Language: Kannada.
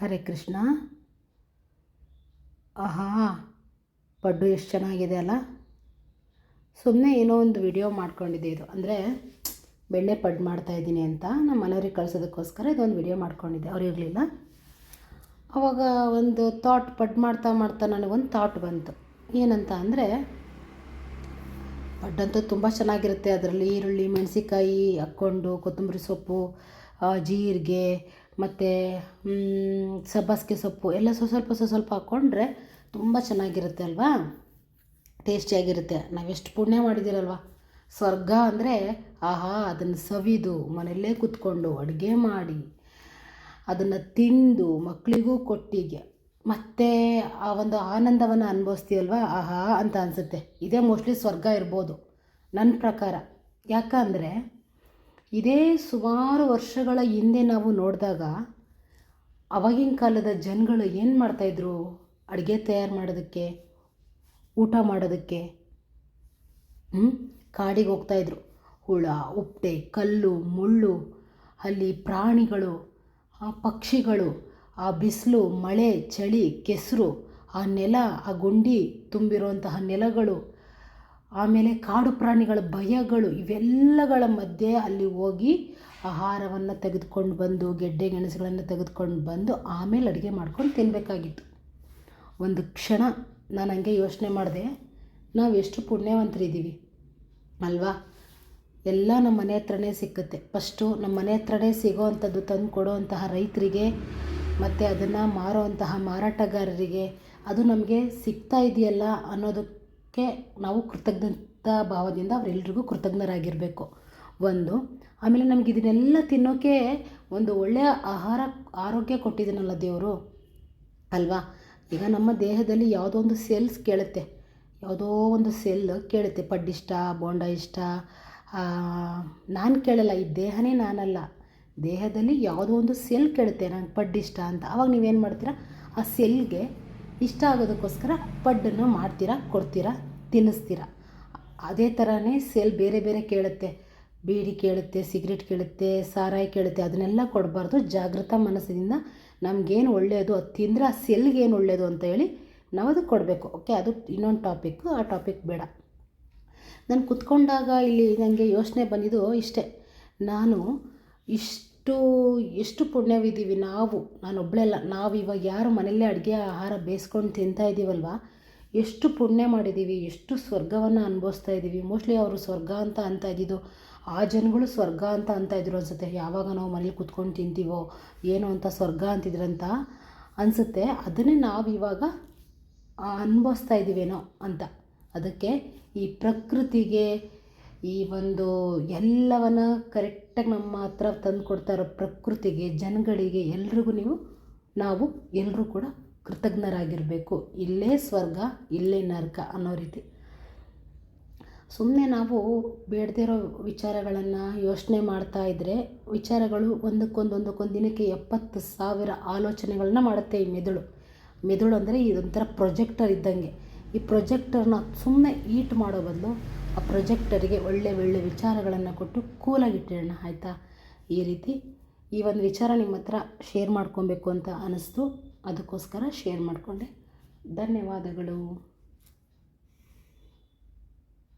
ಹರೇ ಕೃಷ್ಣ. ಆಹಾ, ಪಡ್ಡು ಎಷ್ಟು ಚೆನ್ನಾಗಿದೆ ಅಲ್ಲ. ಸುಮ್ಮನೆ ಏನೋ ಒಂದು ವಿಡಿಯೋ ಮಾಡ್ಕೊಂಡಿದ್ದೆ ಇದು. ಅಂದರೆ, ಬೆಣ್ಣೆ ಪಡ್ಡು ಮಾಡ್ತಾಯಿದ್ದೀನಿ ಅಂತ. ನಮ್ಮ ಮನೆಯವ್ರಿಗೆ ಕಳ್ಸೋದಕ್ಕೋಸ್ಕರ ಇದೊಂದು ವಿಡಿಯೋ ಮಾಡ್ಕೊಂಡಿದ್ದೆ. ಅವ್ರು ಅವಾಗ ಒಂದು ಥಾಟ್ ಪಡ್ ಮಾಡ್ತಾ ಮಾಡ್ತಾ ನನಗೊಂದು ಥಾಟ್ ಬಂತು. ಏನಂತ ಅಂದರೆ ಪಡ್ಡಂತೂ ತುಂಬ ಚೆನ್ನಾಗಿರುತ್ತೆ ಅದರಲ್ಲಿ ಈರುಳ್ಳಿ ಮೆಣಸಿಕಾಯಿ ಹಾಕ್ಕೊಂಡು ಕೊತ್ತಂಬರಿ ಸೊಪ್ಪು ಜೀರಿಗೆ ಮತ್ತು ಸಬ್ಬಸಿಗೆ ಸೊಪ್ಪು ಎಲ್ಲ ಸ್ವಲ್ಪ ಸ್ವಲ್ಪ ಸ್ವಲ್ಪ ಹಾಕ್ಕೊಂಡ್ರೆ ತುಂಬ ಚೆನ್ನಾಗಿರುತ್ತೆ ಅಲ್ವಾ? ಟೇಸ್ಟಿಯಾಗಿರುತ್ತೆ. ನಾವೆಷ್ಟು ಪುಣ್ಯ ಮಾಡಿದ್ದೀರಲ್ವ? ಸ್ವರ್ಗ ಅಂದರೆ, ಆಹಾ, ಅದನ್ನು ಸವಿದು ಮನೆಯಲ್ಲೇ ಕೂತ್ಕೊಂಡು ಅಡುಗೆ ಮಾಡಿ, ಅದನ್ನು ತಿಂದು ಮಕ್ಕಳಿಗೂ ಕೊಟ್ಟಿಗೆ. ಮತ್ತು ಆ ಒಂದು ಆನಂದವನ್ನು ಅನುಭವಿಸ್ತೀವಲ್ವ ಆಹಾ, ಅಂತ ಅನಿಸುತ್ತೆ. ಇದೇ ಮೋಸ್ಟ್ಲಿ ಸ್ವರ್ಗ ಇರ್ಬೋದು. ನನ್ನ ಪ್ರಕಾರ. ಯಾಕಂದರೆ ಇದೇ ಸುಮಾರು ವರ್ಷಗಳ ಹಿಂದೆ ನಾವು ನೋಡಿದಾಗ ಅವಾಗಿನ ಕಾಲದ ಜನಗಳು ಏನು ಮಾಡ್ತಾಯಿದ್ರು ಅಡುಗೆ ತಯಾರು ಮಾಡೋದಕ್ಕೆ, ಊಟ ಮಾಡೋದಕ್ಕೆ ಹ್ಞೂ ಕಾಡಿಗೆ ಹೋಗ್ತಾಯಿದ್ರು ಹುಳ ಉಪ್ಪೆ ಕಲ್ಲು, ಮುಳ್ಳು, ಅಲ್ಲಿ ಪ್ರಾಣಿಗಳು, ಆ ಪಕ್ಷಿಗಳು, ಆ ಬಿಸಿಲು, ಮಳೆ, ಚಳಿ, ಕೆಸರು, ಆ ನೆಲ, ಆ ಗುಂಡಿ ತುಂಬಿರುವಂತಹ ನೆಲಗಳು ಆಮೇಲೆ ಕಾಡು ಪ್ರಾಣಿಗಳ ಭಯಗಳು ಇವೆಲ್ಲಗಳ ಮಧ್ಯೆ ಅಲ್ಲಿ ಹೋಗಿ ಆಹಾರವನ್ನು ತೆಗೆದುಕೊಂಡು ಬಂದು, ಗೆಡ್ಡೆ ಗೆಣಸುಗಳನ್ನು ತೆಗೆದುಕೊಂಡು ಬಂದು ಆಮೇಲೆ ಅಡುಗೆ ಮಾಡ್ಕೊಂಡು ತಿನ್ನಬೇಕಾಗಿತ್ತು ಒಂದು ಕ್ಷಣ ನಾನು ಹಂಗೆ ಯೋಚನೆ ಮಾಡಿದೆ, ನಾವು ಎಷ್ಟು ಪುಣ್ಯವಂತರಿದ್ದೀವಿ ಅಲ್ವಾ? ಎಲ್ಲ ನಮ್ಮ ಮನೆ ಹತ್ರನೇ ಸಿಕ್ಕುತ್ತೆ. ಫಸ್ಟು ನಮ್ಮ ಮನೆ ಹತ್ರನೇ ಸಿಗೋವಂಥದ್ದು ತಂದು ಕೊಡೋವಂತಹ ರೈತರಿಗೆ, ಮತ್ತು ಅದನ್ನು ಮಾರೋವಂತಹ ಮಾರಾಟಗಾರರಿಗೆ, ಅದು ನಮಗೆ ಸಿಗ್ತಾ ಇದೆಯಲ್ಲ ಅನ್ನೋದಕ್ಕೆ ನಾವು ಕೃತಜ್ಞತಾ ಭಾವದಿಂದ ಅವರೆಲ್ರಿಗೂ ಕೃತಜ್ಞರಾಗಿರಬೇಕು. ಒಂದು, ಆಮೇಲೆ ನಮ್ಗೆ ಇದನ್ನೆಲ್ಲ ತಿನ್ನೋಕ್ಕೆ ಒಂದು ಒಳ್ಳೆಯ ಆಹಾರ, ಆರೋಗ್ಯ ಕೊಟ್ಟಿದ್ದೀನಲ್ಲ ದೇವರು? ಅಲ್ವಾ? ಈಗ ನಮ್ಮ ದೇಹದಲ್ಲಿ ಯಾವುದೋ ಒಂದು ಸೆಲ್ಸ್ ಕೇಳುತ್ತೆ. ಯಾವುದೋ ಒಂದು ಸೆಲ್ ಕೇಳುತ್ತೆ. ಪಡ್ಡು ಇಷ್ಟ ಬೋಂಡ ಇಷ್ಟ ನಾನು ಕೇಳಲ್ಲ, ಈ ದೇಹನೇ ನಾನಲ್ಲ. ದೇಹದಲ್ಲಿ ಯಾವುದೋ ಒಂದು ಸೆಲ್ ಕೇಳುತ್ತೆ. ನಂಗೆ ಪಡ್ಡು ಇಷ್ಟ ಅಂತ. ಆವಾಗ ನೀವೇನು ಮಾಡ್ತೀರಾ? ಆ ಸೆಲ್ಗೆ ಇಷ್ಟ ಆಗೋದಕ್ಕೋಸ್ಕರ ಪಡ್ಡನ್ನು ಮಾಡ್ತೀರಾ, ಕೊಡ್ತೀರಾ, ತಿನ್ನಿಸ್ತೀರಾ? ಅದೇ ಥರನೇ ಸೆಲ್ ಬೇರೆ ಬೇರೆ ಕೇಳುತ್ತೆ. ಬೀಡಿ ಕೇಳುತ್ತೆ, ಸಿಗರೇಟ್ ಕೇಳುತ್ತೆ, ಸಾರಾಯಿ ಕೇಳುತ್ತೆ, ಅದನ್ನೆಲ್ಲ ಕೊಡಬಾರ್ದು. ಜಾಗೃತ ಮನಸ್ಸಿನಿಂದ ನಮಗೇನು ಒಳ್ಳೆಯದು ಅದು ತಿಂದರೆ ಆ ಸೆಲ್ಗೇನು ಒಳ್ಳೆಯದು ಅಂತ ಹೇಳಿ ನಾವು ಅದಕ್ಕೆ ಕೊಡಬೇಕು. ಓಕೆ, ಅದು ಇನ್ನೊಂದು ಟಾಪಿಕ್ಕು ಆ ಟಾಪಿಕ್ ಬೇಡ. ನಾನು ಕುತ್ಕೊಂಡಾಗ ಇಲ್ಲಿ ನನಗೆ ಯೋಚನೆ ಬಂದಿದ್ದು ಇಷ್ಟೇ. ನಾನು ಇಷ್ಟು ಎಷ್ಟು ಪುಣ್ಯವಿದ್ದೀವಿ ನಾವು ನಾನು ಒಬ್ಬಳೆಲ್ಲ ನಾವು ಇವಾಗ ಯಾರು ಮನೆಯಲ್ಲೇ ಅಡುಗೆ ಆಹಾರ ಬೇಯಿಸ್ಕೊಂಡು ತಿಂತಾ ಇದ್ದೀವಲ್ವ? ಎಷ್ಟು ಪುಣ್ಯ ಮಾಡಿದ್ದೀವಿ, ಎಷ್ಟು ಸ್ವರ್ಗವನ್ನು ಅನುಭವಿಸ್ತಾ ಇದ್ದೀವಿ. ಮೋಸ್ಟ್ಲಿ ಅವರು ಸ್ವರ್ಗ ಅಂತ ಅಂತ ಇದ್ದಿದ್ದು, ಆ ಜನಗಳು ಸ್ವರ್ಗ ಅಂತ ಅಂತ ಇದ್ರು ಅನಿಸುತ್ತೆ. ಯಾವಾಗ ನಾವು ಮನೇಲಿ ಕುತ್ಕೊಂಡು ತಿಂತೀವೋ, ಏನೋ ಅಂತ ಸ್ವರ್ಗ ಅಂತಿದ್ರಂತ ಅನಿಸುತ್ತೆ. ಅದನ್ನೇ ನಾವು ಇವಾಗ ಅನುಭವಿಸ್ತಾ ಇದ್ದೀವೇನೋ ಅಂತ. ಅದಕ್ಕೆ ಈ ಪ್ರಕೃತಿಗೆ ಈ ಒಂದು ಎಲ್ಲವನ್ನ ಕರೆಕ್ಟಾಗಿ ನಮ್ಮ ಹತ್ರ ತಂದು ಕೊಡ್ತಾ ಇರೋ ಪ್ರಕೃತಿಗೆ, ಜನಗಳಿಗೆ ಎಲ್ರಿಗೂ ನೀವು, ನಾವು ಎಲ್ಲರೂ ಕೂಡ ಕೃತಜ್ಞರಾಗಿರಬೇಕು. ಇಲ್ಲೇ ಸ್ವರ್ಗ, ಇಲ್ಲೇ ನರಕ ಅನ್ನೋ ರೀತಿ. ಸುಮ್ಮನೆ ನಾವು ಬೇಡದಿರೋ ವಿಚಾರಗಳನ್ನು ಯೋಚನೆ ಮಾಡ್ತಾ ಇದ್ದರೆ ವಿಚಾರಗಳು ಒಂದಕ್ಕೊಂದು ಒಂದಕ್ಕೊಂದು ದಿನಕ್ಕೆ ಎಪ್ಪತ್ತು ಸಾವಿರ ಆಲೋಚನೆಗಳನ್ನ ಮಾಡುತ್ತೆ ಈ ಮೆದುಳು. ಮೆದುಳು ಅಂದರೆ ಇದೊಂಥರ ಪ್ರೊಜೆಕ್ಟರ್ ಇದ್ದಂಗೆ. ಈ ಪ್ರೊಜೆಕ್ಟರ್ನ ಸುಮ್ಮನೆ ಈಟ್ ಮಾಡೋ ಬದಲು ಆ ಪ್ರೊಜೆಕ್ಟರಿಗೆ ಒಳ್ಳೆ ಒಳ್ಳೆ ವಿಚಾರಗಳನ್ನು ಕೊಟ್ಟು ಕೂಲಾಗಿಟ್ಟಿರೋಣ ಆಯಿತಾ? ಈ ರೀತಿ ಈ ಒಂದು ವಿಚಾರ ನಿಮ್ಮ ಹತ್ರ ಶೇರ್ ಮಾಡ್ಕೊಬೇಕು ಅಂತ ಅನ್ನಿಸ್ತು ಅದಕ್ಕೋಸ್ಕರ ಶೇರ್ ಮಾಡಿಕೊಂಡೆ. ಧನ್ಯವಾದಗಳು.